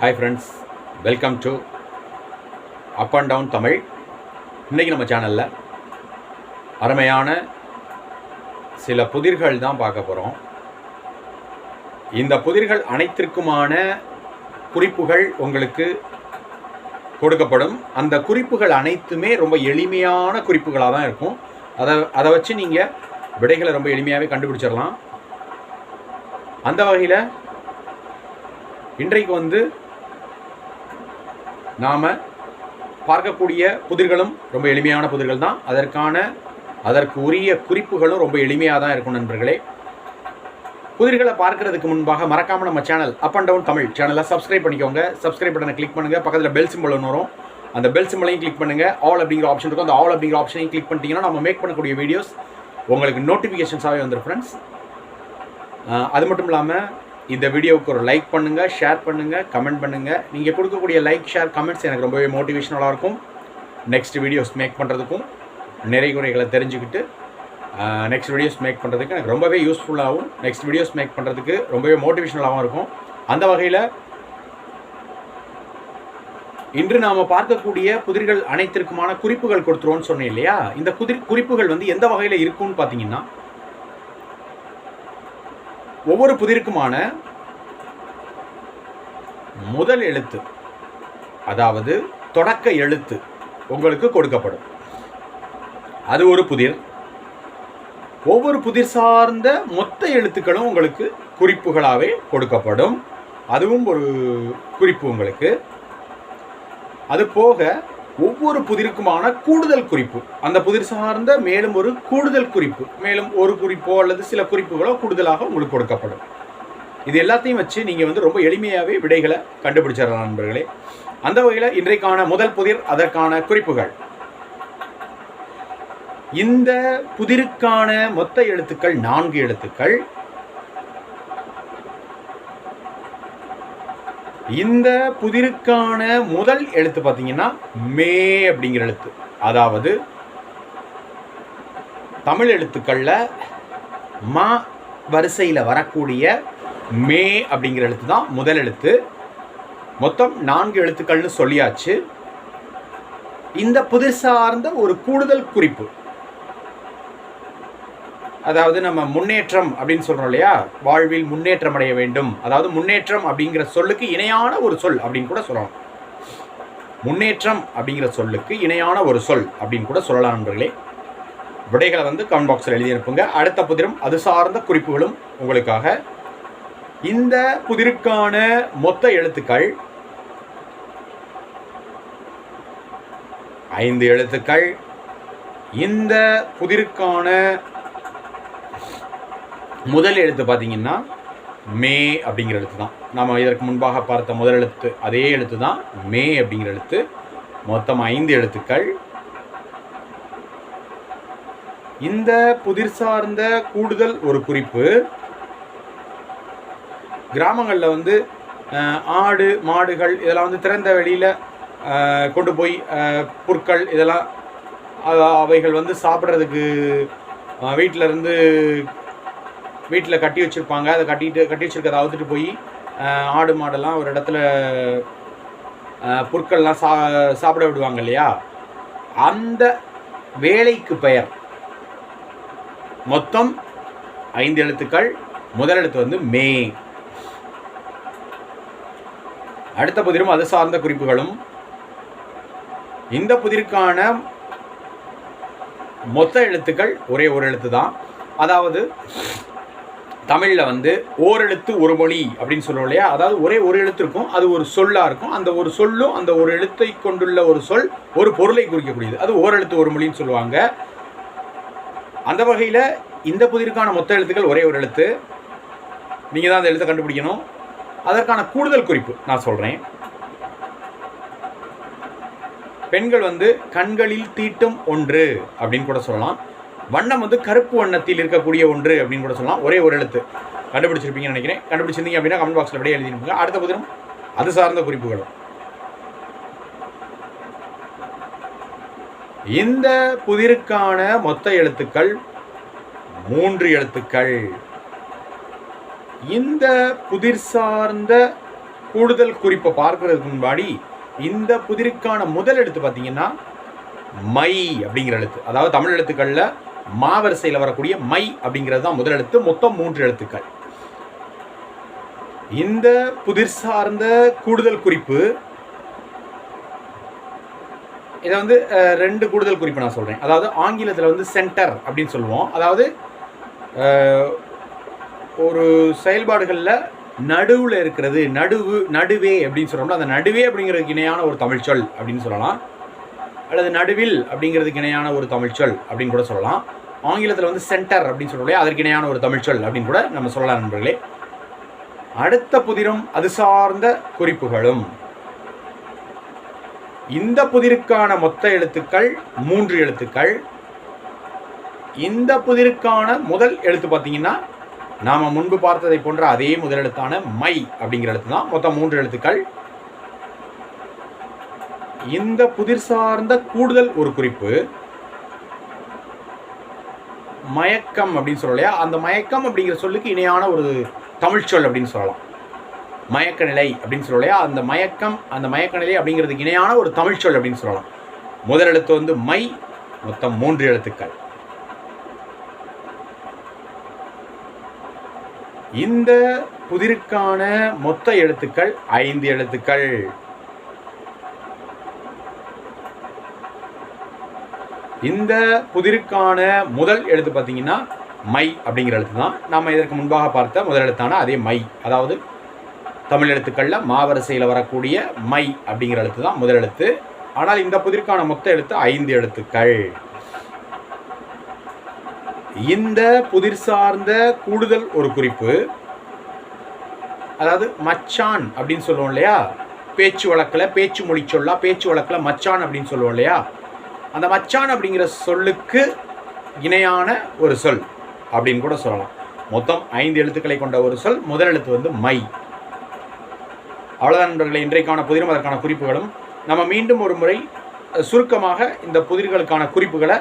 Hi friends welcome to up and down Tamil இன்றைக்கி நம்ம சேனலில் அருமையான சில புதிர்கள் தான் பார்க்க போகிறோம் இந்த புதிர்கள் அனைத்திற்குமான குறிப்புகள் உங்களுக்கு கொடுக்கப்படும். அந்த குறிப்புகள் அனைத்துமே ரொம்ப எளிமையான குறிப்புகளாக தான் இருக்கும். அதை அதை வச்சு நீங்கள் விடைகளை ரொம்ப எளிமையாகவே கண்டுபிடிச்சிடலாம். அந்த வகையில் இன்றைக்கு வந்து நாம் பார்க்கக்கூடிய புதிர்களும் ரொம்ப எளிமையான புதிர்கள் தான். அதற்கான அதற்கு உரிய குறிப்புகளும் ரொம்ப எளிமையாக தான் இருக்கும் நண்பர்களே. புதிர்களை பார்க்கறதுக்கு முன்பாக மறக்காமல் நம்ம channel up and down Tamil சேனலை சப்ஸ்கிரைப் பண்ணிக்கோங்க. சப்ஸ்கிரைப் பட்டனை கிளிக் பண்ணுங்கள் பக்கத்தில் பெல் சிம்பிள் ஒன்று வரும். அந்த பெல் சிம்பிளையும் கிளிக் பண்ணுங்கள் ஆல் அப்படிங்கிற ஆப்ஷன் இருக்கும். அந்த ஆல் அப்படிங்கிற ஆப்ஷனையும் கிளிக் பண்ணிட்டீங்கன்னா நம்ம மேக் பண்ணக்கூடிய வீடியோஸ் உங்களுக்கு நோட்டிஃபிகேஷன்ஸாகவே வந்துடும் ஃப்ரெண்ட்ஸ் அது மட்டும் இல்லாமல் இந்த வீடியோவுக்கு ஒரு லைக் பண்ணுங்கள் ஷேர் பண்ணுங்கள் கமெண்ட் பண்ணுங்கள் நீங்கள் கொடுக்கக்கூடிய லைக் ஷேர் கமெண்ட்ஸ் எனக்கு ரொம்பவே மோட்டிவேஷனலாக இருக்கும். நெக்ஸ்ட் வீடியோஸ் மேக் பண்ணுறதுக்கும் நிறைகுறைகளை தெரிஞ்சுக்கிட்டு நெக்ஸ்ட் வீடியோஸ் மேக் பண்ணுறதுக்கு எனக்கு ரொம்பவே யூஸ்ஃபுல்லாகவும் நெக்ஸ்ட் வீடியோஸ் மேக் பண்ணுறதுக்கு ரொம்பவே மோட்டிவேஷனலாகவும் இருக்கும். அந்த வகையில் இன்று நாம் பார்க்கக்கூடிய புதிர்கள் அனைத்திற்குமான குறிப்புகள் கொடுத்துருவோன்னு சொன்னேன் இல்லையா? இந்த குதிர் குறிப்புகள் வந்து எந்த வகையில் இருக்கும்னு பார்த்தீங்கன்னா ஒவ்வொரு புதிருக்குமான முதல் எழுத்து அதாவது தொடக்க எழுத்து உங்களுக்கு கொடுக்கப்படும். அது ஒரு புதிர். ஒவ்வொரு புதிர் சார்ந்த மொத்த எழுத்துக்களும் உங்களுக்கு குறிப்புகளாகவே கொடுக்கப்படும். அதுவும் ஒரு குறிப்பு உங்களுக்கு. அது போக ஒவ்வொரு புதிருக்குமான கூடுதல் குறிப்பு. அந்த புதிர் சார்ந்த மேலும் ஒரு கூடுதல் குறிப்பு. மேலும் ஒரு குறிப்போ அல்லது சில குறிப்புகளோ கூடுதலாக உங்களுக்கு கொடுக்கப்படும். இது எல்லாத்தையும் வச்சு நீங்கள் வந்து ரொம்ப எளிமையாகவே விடைகளை கண்டுபிடிச்சிடலாம் நண்பர்களே. அந்த வகையில் இன்றைக்கான முதல் புதிர் அதற்கான குறிப்புகள். இந்த புதிருக்கான மொத்த எழுத்துக்கள் நான்கு எழுத்துக்கள். இந்த புதிருக்கான முதல் எழுத்து பார்த்தீங்கன்னா மே அப்படிங்கிற எழுத்து. அதாவது தமிழ் எழுத்துக்களில் மா வரிசையில் வரக்கூடிய மே அப்படிங்கிற எழுத்து தான் முதல் எழுத்து. மொத்தம் நான்கு எழுத்துக்கள்னு சொல்லியாச்சு. இந்த புதிர் சார்ந்த ஒரு கூடுதல் குறிப்பு. அதாவது நம்ம முன்னேற்றம் அப்படின்னு சொல்கிறோம் இல்லையா? வாழ்வில் முன்னேற்றம் அடைய வேண்டும். அதாவது முன்னேற்றம் அப்படிங்கிற சொல்லுக்கு இணையான ஒரு சொல் அப்படின்னு கூட சொல்லலாம். முன்னேற்றம் அப்படிங்கிற சொல்லுக்கு இணையான ஒரு சொல் அப்படின்னு கூட சொல்லலாம் நண்பர்களே. விடைகளை வந்து கமெண்ட் பாக்ஸில் எழுதி அனுப்புங்க அடுத்த புதிரும் அது சார்ந்த குறிப்புகளும் உங்களுக்காக. இந்த புதிருக்கான மொத்த எழுத்துக்கள் ஐந்து எழுத்துக்கள். இந்த புதிருக்கான முதல் எழுத்து பார்த்தீங்கன்னா மே அப்படிங்கிற எழுத்து தான். நாம் இதற்கு முன்பாக பார்த்த முதல் எழுத்து அதே எழுத்து தான் மே அப்படிங்கிற எழுத்து. மொத்தம் ஐந்து எழுத்துக்கள். இந்த புதிர் சார்ந்த கூடுதல் ஒரு குறிப்பு. கிராமங்களில் வந்து ஆடு மாடுகள் இதெல்லாம் வந்து திறந்த வெளியில் கொண்டு போய் புற்கள் இதெல்லாம் அவைகள் வந்து சாப்பிட்றதுக்கு வீட்டிலருந்து வீட்டில் கட்டி வச்சுருப்பாங்க. அதை கட்டிட்டு கட்டி வச்சுருக்கதை அவுத்துட்டு போய் ஆடு மாடெல்லாம் ஒரு இடத்துல புற்கள்லாம் சா சாப்பிட விடுவாங்க இல்லையா? அந்த வேலைக்கு பெயர். மொத்தம் ஐந்து எழுத்துக்கள். முதல் எழுத்து வந்து மே. அடுத்த புதிரும் அது சார்ந்த குறிப்புகளும். இந்த புதிருக்கான மொத்த எழுத்துக்கள் ஒரே ஒரு எழுத்து தான் அதாவது தமிழில் வந்து ஓரெழுத்து ஒரு மொழி அப்படின்னு சொல்லுவோம் இல்லையா? அதாவது ஒரே ஒரு எழுத்து இருக்கும் அது ஒரு சொல்லாக இருக்கும். அந்த ஒரு சொல்லும் அந்த ஒரு எழுத்தை கொண்டுள்ள ஒரு சொல் ஒரு பொருளை குறிக்கக்கூடியது. அது ஓரெழுத்து ஒரு மொழின்னு சொல்லுவாங்க. அந்த வகையில் இந்த புதிருக்கான மொத்த எழுத்துக்கள் ஒரே ஒரு எழுத்து. நீங்கள் தான் அந்த எழுத்தை கண்டுபிடிக்கணும். அதற்கான கூடுதல் குறிப்பு நான் சொல்கிறேன் பெண்கள் வந்து கண்களில் தீட்டும் ஒன்று அப்படின்னு கூட சொல்லலாம். வண்ணம் வந்து கருப்பு வண்ணத்தில் இருக்கக்கூடிய ஒன்று அப்படின்னு கூட சொல்லலாம். ஒரே ஒரு எழுத்து. கண்டுபிடிச்சிருப்பீங்கன்னு நினைக்கிறேன். கண்டுபிடிச்சிருந்தீங்க அப்படின்னா கமெண்ட் பாக்ஸில் அப்படியே எழுதிருப்பீங்க அடுத்த புதிரும் அது சார்ந்த குறிப்புகளும் இந்த புதிருக்கான மொத்த எழுத்துக்கள் மூன்று எழுத்துக்கள். இந்த புதிர் சார்ந்த கூடுதல் குறிப்பை பார்க்கறதுக்கு முன்னாடி இந்த புதிருக்கான முதல் எழுத்து பார்த்தீங்கன்னா மை அப்படிங்கிற எழுத்து. அதாவது தமிழ் எழுத்துக்களில் மாவரிசையில் வரக்கூடிய மை அப்படிங்கிறது தான் முதல் எழுத்து. மொத்தம் மூன்று எழுத்துக்கள். இந்த புதிர் சார்ந்த கூடுதல் குறிப்பு இதை வந்து ரெண்டு கூடுதல் குறிப்பு நான் சொல்கிறேன் அதாவது ஆங்கிலத்தில் வந்து சென்டர் அப்படின்னு சொல்லுவோம். அதாவது ஒரு செயல்பாடுகளில் நடுவில் இருக்கிறது நடுவு நடுவே அப்படின்னு சொல்கிறோம்ல அந்த நடுவே அப்படிங்கிறதுக்கு இணையான ஒரு தமிழ் சொல் அப்படின்னு சொல்லலாம். அல்லது நடுவில் அப்படிங்கிறதுக்கு இணையான ஒரு தமிழ் சொல் அப்படின்னு கூட சொல்லலாம். ஆங்கிலத்தில் வந்து சென்டர் அப்படின்னு சொல்கிறோம் அதற்கு இணையான ஒரு தமிழ்ச்சொல் அப்படின்னு கூட நம்ம சொல்லலாம் நண்பர்களே. அடுத்த புதிரும் அது சார்ந்த குறிப்புகளும். இந்த புதிருக்கான மொத்த எழுத்துக்கள் மூன்று எழுத்துக்கள். இந்த புதிருக்கான முதல் எழுத்து பார்த்தீங்கன்னா நாம முன்பு பார்த்ததை போன்ற அதே முதல் எழுத்தான மை அப்படிங்கிற எழுத்து தான் மொத்தம் மூன்று எழுத்துக்கள். இந்த புதிர் சார்ந்த கூடுதல் ஒரு குறிப்பு மயக்கம் அப்படின்னு சொல்லலாம் இல்லையா அந்த மயக்கம் அப்படிங்கிற சொல்லுக்கு இணையான ஒரு தமிழ் சொல் அப்படின்னு சொல்லலாம். மயக்க நிலை அப்படின்னு சொல்லலாம் இல்லையா அந்த மயக்கம் அந்த மயக்க நிலை அப்படிங்கிறதுக்கு இணையான ஒரு தமிழ் சொல் அப்படின்னு சொல்லலாம். முதல் எழுத்து வந்து மை மொத்தம் மூன்று எழுத்துக்கள். இந்த புதிருக்கான மொத்த எழுத்துக்கள் ஐந்து எழுத்துக்கள். இந்த புதிருக்கான முதல் எழுத்து பார்த்தீங்கன்னா மை அப்படிங்கிற எழுத்து தான். நம்ம இதற்கு முன்பாக பார்த்த முதல் எழுத்தான அதே மை. அதாவது தமிழ் எழுத்துக்களில் மாவரிசையில் வரக்கூடிய மை அப்படிங்கிற எழுத்து தான் முதல் எழுத்து. ஆனால் இந்த புதிருக்கான மொத்த எழுத்து ஐந்து எழுத்துக்கள். இந்த புதிர் சார்ந்த கூடுதல் ஒரு குறிப்பு. அதாவது மச்சான் அப்படின்னு சொல்லுவோம் இல்லையா? பேச்சு வழக்கில் பேச்சு மொழி சொல்லா பேச்சு வழக்கில் மச்சான் அப்படின்னு சொல்லுவோம் இல்லையா? அந்த மச்சான் அப்படிங்கிற சொல்லுக்கு இணையான ஒரு சொல் அப்படின்னு கூட சொல்லலாம். மொத்தம் ஐந்து எழுத்துக்களை கொண்ட ஒரு சொல். முதல் எழுத்து வந்து மை. அவ்வளோதான் நண்பர்களை இன்றைக்கான புதிரும் அதற்கான குறிப்புகளும். நம்ம மீண்டும் ஒரு முறை சுருக்கமாக இந்த புதிர்களுக்கான குறிப்புகளை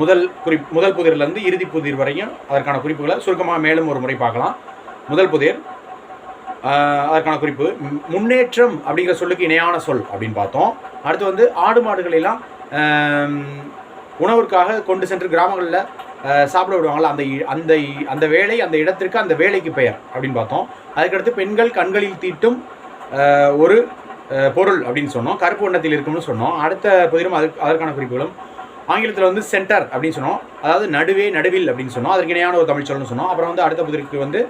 முதல் குறி முதல் புதிரிலிருந்து இறுதி புதிர் வரையும் அதற்கான குறிப்புகளை சுருக்கமாக மேலும் ஒரு முறை பார்க்கலாம். முதல் புதிர் அதற்கான குறிப்பு முன்னேற்றம் அப்படிங்கிற சொல்லுக்கு இணையான சொல் அப்படின்னு பார்த்தோம். அடுத்து வந்து ஆடு மாடுகளெல்லாம் உணவிற்காக கொண்டு சென்று கிராமங்களில் சாப்பிட விடுவாங்களா அந்த அந்த அந்த வேலை அந்த இடத்திற்கு அந்த வேலைக்கு பெயர் அப்படின்னு பார்த்தோம். அதுக்கடுத்து பெண்கள் கண்களில் தீட்டும் ஒரு பொருள் அப்படின்னு சொன்னோம். கருப்பு வண்ணத்தில் இருக்கும்னு சொன்னோம். அடுத்த புதிரும் அதுக்கு அதற்கான குறிப்புகளும் ஆங்கிலத்தில் வந்து சென்டர் அப்படின்னு சொன்னோம். அதாவது நடுவே நடுவில் அப்படின்னு சொன்னோம். அதற்கு இணையான ஒரு தமிழ் சொல்லணும்னு சொன்னோம். அப்புறம் வந்து அடுத்த புதிருக்கு வந்து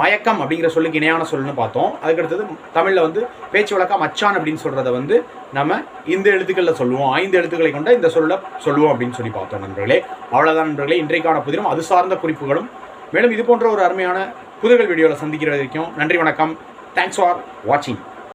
மயக்கம் அப்படிங்கிற சொல்லுக்கு இணையான சொல்லுன்னு பார்த்தோம். அதுக்கடுத்தது தமிழில் வந்து பேச்சு வழக்கம் மச்சான் அப்படின்னு சொல்கிறத வந்து நம்ம இந்த எழுத்துக்களில் சொல்லுவோம். ஐந்து எழுத்துக்களை கொண்ட இந்த சொல்ல சொல்லுவோம் அப்படின்னு சொல்லி பார்த்தோம் நண்பர்களே. அவ்வளோதான் நண்பர்களே. இன்றைக்கான புதிரும் அது சார்ந்த குறிப்புகளும். மேலும் இது போன்ற ஒரு அருமையான புதுகள் வீடியோவில் சந்திக்கிற வரைக்கும் நன்றி வணக்கம். தேங்க்ஸ் ஃபார் வாட்சிங்